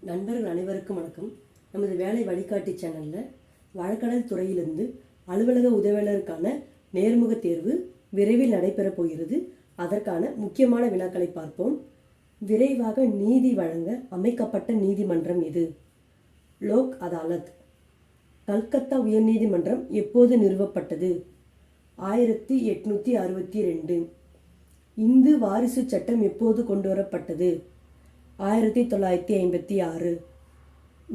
நண்பர்கள் அனைவருக்கும் வணக்கம். நமது வேலை வழிகாட்டி சேனலில் வழக்கடல் துறையிலிருந்து அலுவலக உதவியாளருக்கான நேர்முக தேர்வு விரைவில் நடைபெறப் போகிறது. அதற்கான முக்கியமான வினாக்களை பார்ப்போம். விரைவாக நீதி வழங்க அமைக்கப்பட்ட நீதிமன்றம் எது? லோக் அதாலத். கல்கத்தா உயர்நீதிமன்றம் எப்போது நிறுவப்பட்டது? ஆயிரத்தி எட்நூற்றி அறுபத்தி ரெண்டு. இந்து வாரிசு சட்டம் எப்போது கொண்டுவரப்பட்டது ஆயிரத்தி தொள்ளாயிரத்தி ஐம்பத்தி ஆறு.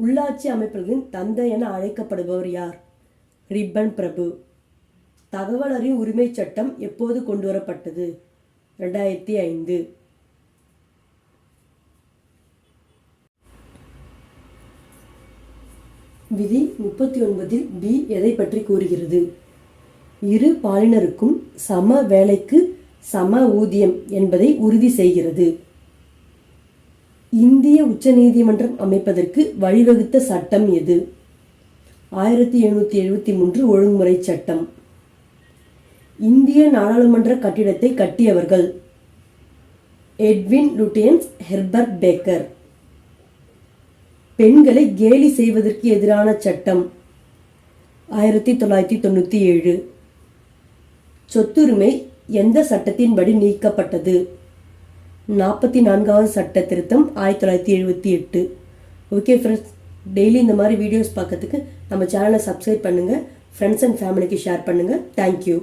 உள்ளாட்சி அமைப்புகளின் தந்தை என அழைக்கப்படுபவர் யார்? ரிப்பன் பிரபு. தகவல் அறியும் உரிமை சட்டம் எப்போது கொண்டுவரப்பட்டது? ரெண்டாயிரத்தி ஐந்து. விதி முப்பத்தி ஒன்பதில் பி எதை பற்றி கூறுகிறது? இரு பாலினருக்கும் சம வேலைக்கு சம ஊதியம் என்பதை உறுதி செய்கிறது. இந்திய உச்சநீதிமன்றம் அமைப்பதற்கு வழிவகுத்த சட்டம் எது? ஆயிரத்தி எழுநூற்றி எழுபத்தி மூன்று ஒழுங்குமுறை சட்டம். இந்திய நாடாளுமன்ற கட்டிடத்தை கட்டியவர்கள். Edwin Lutyens Herbert Baker. பெண்களை கேலி செய்வதற்கு எதிரான சட்டம். ஆயிரத்தி தொள்ளாயிரத்தி தொண்ணூற்றி ஏழு. சொத்துரிமை எந்த சட்டத்தின்படி நீக்கப்பட்டது? நாற்பத்தி நான்காவது சட்ட திருத்தம் ஆயிரத்தி தொள்ளாயிரத்தி எழுபத்தி எட்டு. ஓகே ஃப்ரெண்ட்ஸ் டெய்லி இந்த மாதிரி வீடியோஸ் பார்க்கறதுக்கு நம்ம சேனலை சப்ஸ்கிரைப் பண்ணுங்கள் ஃப்ரெண்ட்ஸ் அண்ட் ஃபேமிலிக்கு ஷேர் பண்ணுங்கள் தேங்க்யூ